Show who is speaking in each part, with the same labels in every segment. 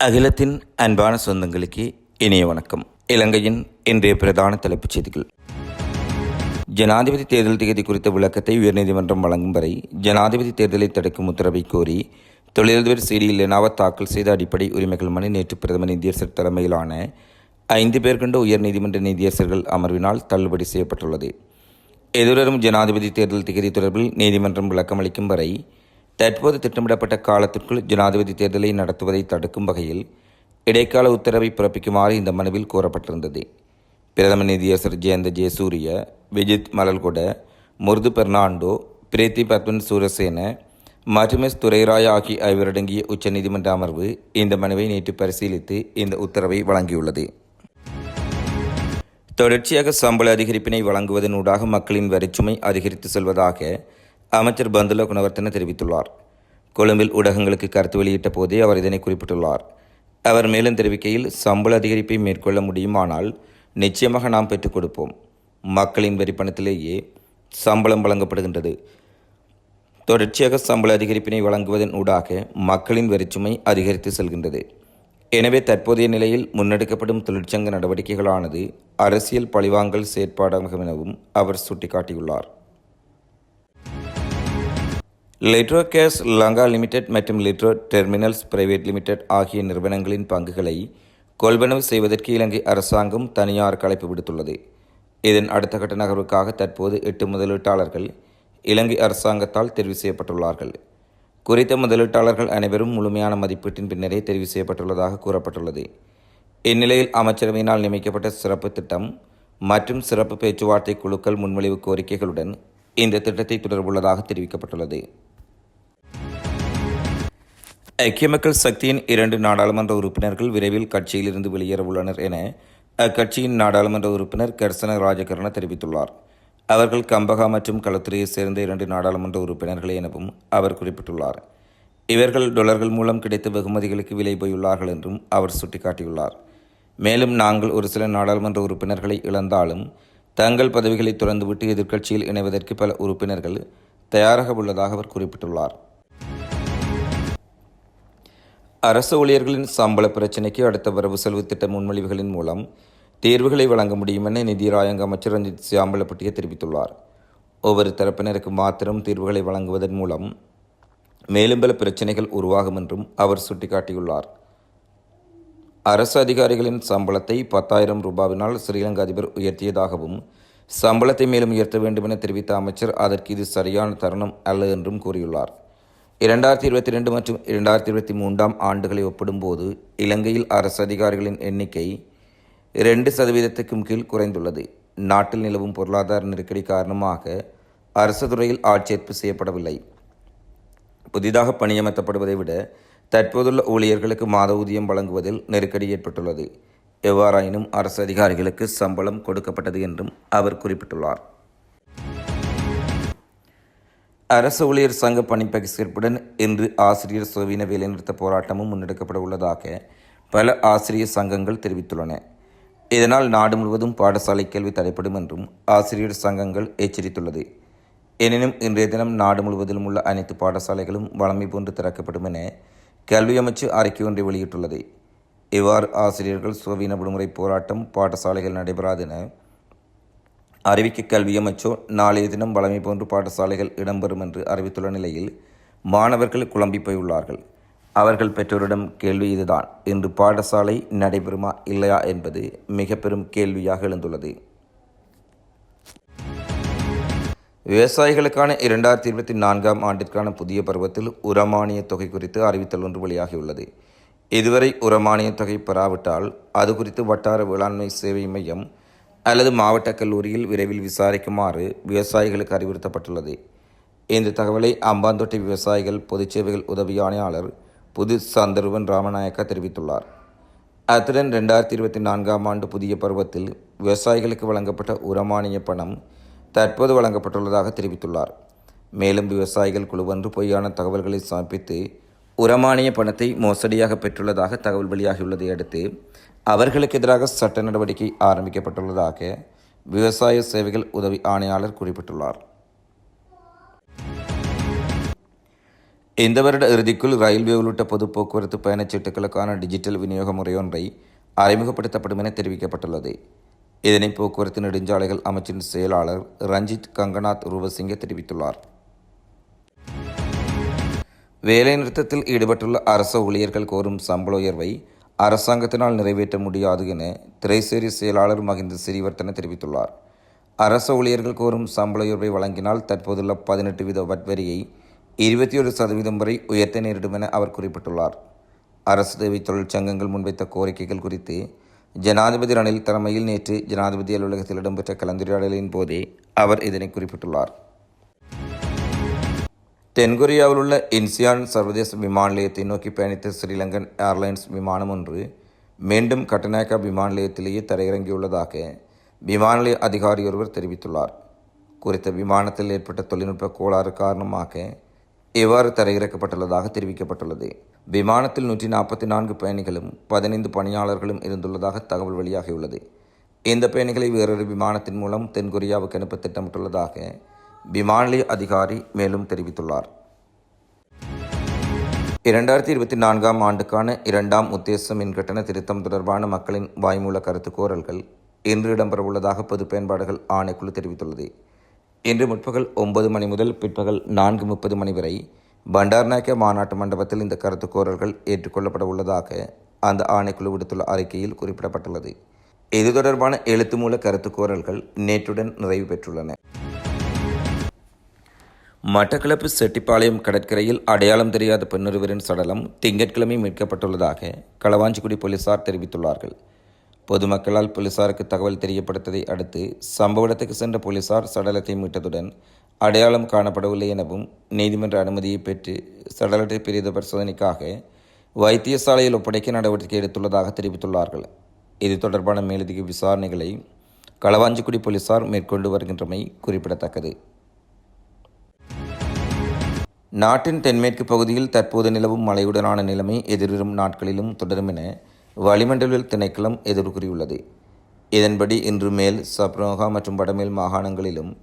Speaker 1: அகிலத்தின் அன்பான சொந்தங்களுக்கு இனிய வணக்கம். இலங்கையின் இன்றைய பிரதான தலைப்புச் செய்திகள். ஜனாதிபதி தேர்தல் தேதி குறித்த விளக்கத்தை உயர்நீதிமன்றம் வழங்கும் வரை ஜனாதிபதி தேர்தலை தடுக்கும் உத்தரவை கோரி தொழிலதிபர் சிடியில் லெனாவத் தாக்கல் செய்த அடிப்படை உரிமைகள் மனு நேற்று பிரதமர் நீதியரசர் தலைமையிலான ஐந்து பேர் கொண்ட உயர்நீதிமன்ற நீதியரசர்கள் அமர்வினால் தள்ளுபடி செய்யப்பட்டுள்ளது. எதிர்வரும் ஜனாதிபதி தேர்தல் திகதி தொடர்பில் நீதிமன்றம் விளக்கமளிக்கும் வரை தற்போது திட்டமிடப்பட்ட காலத்திற்குள் ஜனாதிபதி தேர்தலை நடத்துவதை தடுக்கும் வகையில் இடைக்கால உத்தரவை பிறப்பிக்குமாறு இந்த மனுவில் கூறப்பட்டிருந்தது பிரதம நீதியரசர் ஜெயந்த ஜெயசூரிய விஜித் மலல்கொட முருது பெர்னாண்டோ பிரீத்தி பத்மன் சூரசேன மற்றும் எஸ் துரைராய் ஆகிய ஐவரடங்கிய உச்சநீதிமன்ற அமர்வு இந்த மனுவை நேற்று பரிசீலித்து இந்த உத்தரவை வழங்கியுள்ளது. தொடர்ச்சியாக சம்பள அதிகரிப்பினை வழங்குவதனூடாக மக்களின் வரிச்சுமை அதிகரித்து செல்வதாக அமைச்சர் பந்துல குணவர்த்தன தெரிவித்துள்ளார். கொழும்பில் ஊடகங்களுக்கு கருத்து வெளியிட்ட போதே அவர் இதனை குறிப்பிட்டுள்ளார். அவர் மேலும் தெரிவிக்கையில் சம்பள அதிகரிப்பை மேற்கொள்ள முடியுமானால் நிச்சயமாக நாம் பெற்றுக் கொடுப்போம். மக்களின் வரிப்பணத்திலேயே சம்பளம் வழங்கப்படுகின்றது. தொடர்ச்சியாக சம்பள அதிகரிப்பினை வழங்குவதன் ஊடாக மக்களின் வரிச்சுமை அதிகரித்து செல்கின்றது. எனவே தற்போதைய நிலையில் முன்னெடுக்கப்படும் தொழிற்சங்க நடவடிக்கைகளானது அரசியல் பழிவாங்கல் செயற்பாடாகும் எனவும் அவர் சுட்டிக்காட்டியுள்ளார். லிட்ரோ கேஸ் லங்கா லிமிடெட் மற்றும் லிட்ரோ டெர்மினல்ஸ் பிரைவேட் லிமிடெட் ஆகிய நிறுவனங்களின் பங்குகளை கொள்வனவு செய்வதற்கு இலங்கை அரசாங்கம் தனியார் கலைப்பு விடுத்துள்ளது. இதன் அடுத்த கட்ட நகர்வுக்காக தற்போது எட்டு முதலீட்டாளர்கள் இலங்கை அரசாங்கத்தால் தெரிவு செய்யப்பட்டுள்ளார்கள். குறித்த முதலீட்டாளர்கள் அனைவரும் முழுமையான மதிப்பீட்டின் பின்னரே தெரிவு செய்யப்பட்டுள்ளதாக கூறப்பட்டுள்ளது. இந்நிலையில் அமைச்சரவையினால் நியமிக்கப்பட்ட சிறப்பு திட்டம் மற்றும் சிறப்பு பேச்சுவார்த்தை குழுக்கள் முன்மொழிவு கோரிக்கைகளுடன் இந்த திட்டத்தை தொடர்புள்ளதாக தெரிவிக்கப்பட்டுள்ளது. ஐக்கிய மக்கள் சக்தியின் இரண்டு நாடாளுமன்ற உறுப்பினர்கள் விரைவில் கட்சியிலிருந்து வெளியேற உள்ளனர் என அக்கட்சியின் நாடாளுமன்ற உறுப்பினர் கர்சன ராஜகரண தெரிவித்துள்ளார். அவர்கள் கம்பகா மற்றும் களத்துறையைச் சேர்ந்த இரண்டு நாடாளுமன்ற உறுப்பினர்கள் எனவும் அவர் குறிப்பிட்டுள்ளார். இவர்கள் டொலர்கள் மூலம் கிடைத்த வெகுமதிகளுக்கு விலை போயுள்ளார்கள் என்றும் அவர் சுட்டிக்காட்டியுள்ளார். மேலும் நாங்கள் ஒரு சில நாடாளுமன்ற உறுப்பினர்களை இழந்தாலும் தங்கள் பதவிகளை துறந்துவிட்டு எதிர்க்கட்சியில் இணைவதற்கு பல உறுப்பினர்கள் தயாராக உள்ளதாக அவர் குறிப்பிட்டுள்ளார். அரசு ஊழியர்களின் சம்பள பிரச்சினைக்கு அடுத்த வரவு செலவு திட்ட முன்மொழிவுகளின் மூலம் தேர்வுகளை வழங்க முடியும் என நிதி ராயங்க அமைச்சர் ரஞ்சித் சியாம்பலப்பட்டியை தெரிவித்துள்ளார். ஒவ்வொரு தரப்பினருக்கு மாத்திரம் தீர்வுகளை வழங்குவதன் மூலம் மேலும் பல பிரச்சினைகள் உருவாகும் என்றும் அவர் சுட்டிக்காட்டியுள்ளார். அரசு அதிகாரிகளின் சம்பளத்தை பத்தாயிரம் ரூபாவினால் ஸ்ரீலங்கா அதிபர் உயர்த்தியதாகவும் சம்பளத்தை மேலும் உயர்த்த வேண்டும் என தெரிவித்த அமைச்சர் அதற்கு இது சரியான தருணம் அல்ல என்றும் கூறியுள்ளார். இரண்டாயிரத்தி இருபத்தி ரெண்டு மற்றும் இரண்டாயிரத்தி இருபத்தி மூன்றாம் ஆண்டுகளை ஒப்பிடும்போது இலங்கையில் அரசு அதிகாரிகளின் எண்ணிக்கை இரண்டு சதவீதத்துக்கும் கீழ் குறைந்துள்ளது. நாட்டில் நிலவும் பொருளாதார நெருக்கடி காரணமாக அரசு துறையில் ஆட்சேர்ப்பு செய்யப்படவில்லை. புதிதாக பணியமர்த்தப்படுவதை விட தற்போதுள்ள ஊழியர்களுக்கு மாத ஊதியம் வழங்குவதில் நெருக்கடி ஏற்பட்டுள்ளது. எவ்வாறாயினும் அரசு அதிகாரிகளுக்கு சம்பளம் கொடுக்கப்பட்டது என்றும் அவர் குறிப்பிட்டுள்ளார். அரசு ஊழியர் சங்க பணிப்பகிர்ப்புடன் இன்று ஆசிரியர் சுவீன வேலைநிறுத்த போராட்டமும் முன்னெடுக்கப்பட உள்ளதாக பல ஆசிரியர் சங்கங்கள் தெரிவித்துள்ளன. இதனால் நாடு முழுவதும் பாடசாலை கல்வி தடைப்படும் என்றும் ஆசிரியர் சங்கங்கள் எச்சரித்துள்ளது. எனினும் இன்றைய தினம் நாடு முழுவதிலும் உள்ள அனைத்து பாடசாலைகளும் வளமை போன்று திறக்கப்படும் என கல்வி அமைச்சு அறிக்கை ஒன்றை வெளியிட்டுள்ளது. இவ்வாறு ஆசிரியர்கள் சுவீன விடுமுறை போராட்டம் பாடசாலைகள் நடைபெறாது என அறிவிக்க கல்வி அமைச்சோ நாளைய தினம் வளமை போன்று பாடசாலைகள் இடம்பெறும் என்று அறிவித்துள்ள நிலையில் மாணவர்கள் குழம்பி போயுள்ளார்கள். அவர்கள் பெற்றோரிடம் கேள்வி இதுதான். இன்று பாடசாலை நடைபெறுமா இல்லையா என்பது மிக பெரும் கேள்வியாக எழுந்துள்ளது. விவசாயிகளுக்கான இரண்டாயிரத்தி இருபத்தி நான்காம் ஆண்டிற்கான புதிய பருவத்தில் உரமானிய தொகை குறித்து அறிவித்தல் ஒன்று வெளியாகியுள்ளது. இதுவரை உரமானிய தொகை பெறாவிட்டால் அது குறித்து வட்டார வேளாண்மை சேவை மையம் அல்லது மாவட்ட கல்லூரியில் விரைவில் விசாரிக்குமாறு விவசாயிகளுக்கு அறிவுறுத்தப்பட்டுள்ளது. இந்த தகவலை அம்பாந்தோட்டை விவசாயிகள் பொதுச்சேவைகள் உதவி ஆணையாளர் புது சந்தருவன் ராமநாயக்கா தெரிவித்துள்ளார். அத்துடன் ரெண்டாயிரத்தி இருபத்தி நான்காம் ஆண்டு புதிய பருவத்தில் விவசாயிகளுக்கு வழங்கப்பட்ட உரமானிய பணம் தற்போது வழங்கப்பட்டுள்ளதாக தெரிவித்துள்ளார். மேலும் விவசாயிகள் குழுவொன்று பொய்யான தகவல்களை சமர்ப்பித்து உரமானிய பணத்தை மோசடியாக பெற்றுள்ளதாக தகவல் வெளியாகியுள்ளதை அடுத்து அவர்களுக்கு எதிராக சட்ட நடவடிக்கை ஆரம்பிக்கப்பட்டுள்ளதாக விவசாய சேவைகள் உதவி ஆணையாளர் குறிப்பிட்டுள்ளார். இந்த வருட இறுதிக்குள் ரயில்வே உள்ளிட்ட பொது போக்குவரத்து பயணச்சீட்டுகளுக்கான டிஜிட்டல் விநியோக முறையொன்றை அறிமுகப்படுத்தப்படும் என தெரிவிக்கப்பட்டுள்ளது. இதனை போக்குவரத்து நெடுஞ்சாலைகள் அமைச்சின் செயலாளர் ரஞ்சித் கங்கநாத் ரூபசிங்க தெரிவித்துள்ளார். வேலைநிறுத்தத்தில் ஈடுபட்டுள்ள அரசு ஊழியர்கள் கோரும் சம்பள உயர்வை அரசாங்கத்தினால் நிறைவேற்ற முடியாது என திரைசேரி செயலாளர் மகிந்த சிறிவர்த்தன தெரிவித்துள்ளார். அரசு ஊழியர்கள் கோரும் சம்பள உயர்வை வழங்கினால் தற்போதுள்ள பதினெட்டு வீத வட்வரியை இருபத்தி ஒரு சதவீதம் வரை உயர்த்த நேரிடும் என அவர் குறிப்பிட்டுள்ளார். அரசு தேவை தொழிற்சங்கங்கள் முன்வைத்த கோரிக்கைகள் குறித்து ஜனாதிபதி ரணில் தலைமையில் நேற்று ஜனாதிபதி அலுவலகத்தில் இடம்பெற்ற கலந்துரையாடலின் போதே அவர் இதனை குறிப்பிட்டுள்ளார். தென்கொரியாவில் உள்ள இன்சியான் சர்வதேச விமான நிலையத்தை நோக்கி பயணித்த ஸ்ரீலங்கன் ஏர்லைன்ஸ் விமானம் ஒன்று மீண்டும் கட்டநாயக்கா விமான நிலையத்திலேயே தரையிறங்கியுள்ளதாக விமான நிலைய அதிகாரி ஒருவர் தெரிவித்துள்ளார். குறித்த விமானத்தில் ஏற்பட்ட தொழில்நுட்ப கோளாறு காரணமாக இவ்வாறு தரையிறக்கப்பட்டுள்ளதாக தெரிவிக்கப்பட்டுள்ளது. விமானத்தில் நூற்றி நாற்பத்தி நான்கு பயணிகளும் பதினைந்து பணியாளர்களும் இருந்துள்ளதாக தகவல் வெளியாகியுள்ளது. இந்த பயணிகளை வேறொரு விமானத்தின் மூலம் தென்கொரியாவுக்கு அனுப்ப திட்டமிட்டுள்ளதாக விமான அதிகாரி மேலும் தெரிவித்துள்ளார். இரண்டாயிரத்தி இருபத்தி நான்காம் ஆண்டுக்கான இரண்டாம் உத்தேச மின் கட்டண திருத்தம் தொடர்பான மக்களின் வாய்மூல கருத்து கோரல்கள் இன்று இடம்பெறவுள்ளதாக பொது பயன்பாடுகள் ஆணைக்குழு தெரிவித்துள்ளது. இன்று முற்பகல் ஒன்பது மணி முதல் பிற்பகல் நான்கு முப்பது மணி வரை பண்டார்நாயக்க மாநாட்டு மண்டபத்தில் இந்த கருத்து கோரல்கள் ஏற்றுக்கொள்ளப்பட உள்ளதாக அந்த ஆணைக்குழு விடுத்துள்ள அறிக்கையில் குறிப்பிடப்பட்டுள்ளது. இது தொடர்பான எழுத்து மூல கருத்து கோரல்கள் நேற்றுடன் நிறைவு பெற்றுள்ளன. மட்டக்களப்பு செட்டிப்பாளையம் கடற்கரையில் அடையாளம் தெரியாத பெண்ணொருவரின் சடலம் திங்கட்கிழமை மீட்கப்பட்டுள்ளதாக களவாஞ்சிக்குடி போலீசார் தெரிவித்துள்ளார்கள். பொதுமக்களால் போலீசாருக்கு தகவல் தெரியப்படுத்ததை அடுத்து சம்பவ இடத்துக்கு சென்ற போலீசார் சடலத்தை மீட்டதுடன் அடையாளம் காணப்படவில்லை எனவும் நீதிமன்ற அனுமதியை பெற்று சடலத்தை பிரித பரிசோதனைக்காக வைத்தியசாலையில் ஒப்படைக்க நடவடிக்கை எடுத்துள்ளதாக தெரிவித்துள்ளார்கள். இது தொடர்பான மேலதிக விசாரணைகளை களவாஞ்சிக்குடி போலீசார் மேற்கொண்டு வருகின்றமை குறிப்பிடத்தக்கது. நாட்டின் தென்மேற்கு பகுதியில் தற்போது நிலவும் மழையுடனான நிலைமை எதிர்வரும் நாட்களிலும் தொடரும் என வளிமண்டல திணைக்களம் எதிர்கூறியுள்ளது இதன்படி இன்று மேல் சப்ரோகா மற்றும் வடமேல் மாகாணங்களிலும்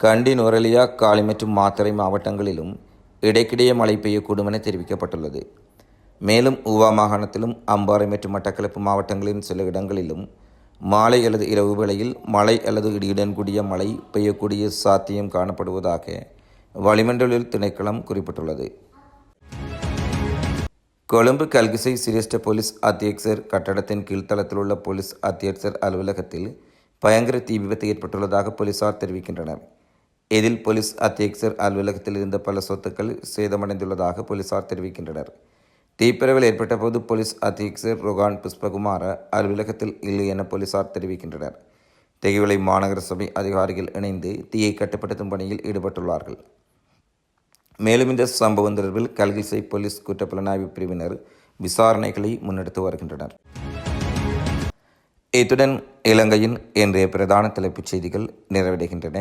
Speaker 1: கண்டி நுரலியா காலி மற்றும் மாத்தரை மாவட்டங்களிலும் இடைக்கிடையே மழை பெய்யக்கூடும் என தெரிவிக்கப்பட்டுள்ளது. மேலும் ஊவா மாகாணத்திலும் அம்பாறை மற்றும் மட்டக்களப்பு மாவட்டங்களின் சில இடங்களிலும் மாலை அல்லது இரவு வேளையில் மழை அல்லது இடியுடன் கூடிய மழை பெய்யக்கூடிய சாத்தியம் காணப்படுவதாக வளிமண்டலில் திணைக்களம் குறிப்பிட்டுள்ளது. கொழும்பு கல்கிசை சிரேஷ்ட போலீஸ் அத்தியட்சர் கட்டடத்தின் கீழ்த்தளத்தில் உள்ள போலீஸ் அத்தியட்சர் அலுவலகத்தில் பயங்கர தீ விபத்து ஏற்பட்டுள்ளதாக போலீசார் தெரிவிக்கின்றனர். இதில் போலீஸ் அத்தியட்சர் அலுவலகத்தில் இருந்த பல சொத்துக்கள் சேதமடைந்துள்ளதாக போலீசார் தெரிவிக்கின்றனர். தீப்பரவில் ஏற்பட்ட போது போலீஸ் அத்தியட்சர் ரொகான் புஷ்பகுமார அலுவலகத்தில் இல்லை என போலீசார் தெரிவிக்கின்றனர். தெகிவிலை மாநகர சபை அதிகாரிகள் இணைந்து தீயை கட்டுப்படுத்தும் பணியில் ஈடுபட்டுள்ளார்கள். மேலும் இந்த சம்பவம் தொடர்பில் கல்கிசை போலீஸ் குற்றப்புலனாய்வு பிரிவினர் விசாரணைகளை முன்னெடுத்து வருகின்றனர். இத்துடன் இலங்கையின் இன்றைய பிரதான தலைப்புச் செய்திகள் நிறைவடைகின்றன.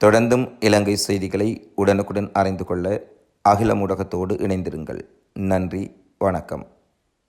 Speaker 1: தொடர்ந்தும் இலங்கை செய்திகளை உடனுக்குடன் அறிந்து கொள்ள அகில ஊடகத்தோடு இணைந்திருங்கள். நன்றி வணக்கம்.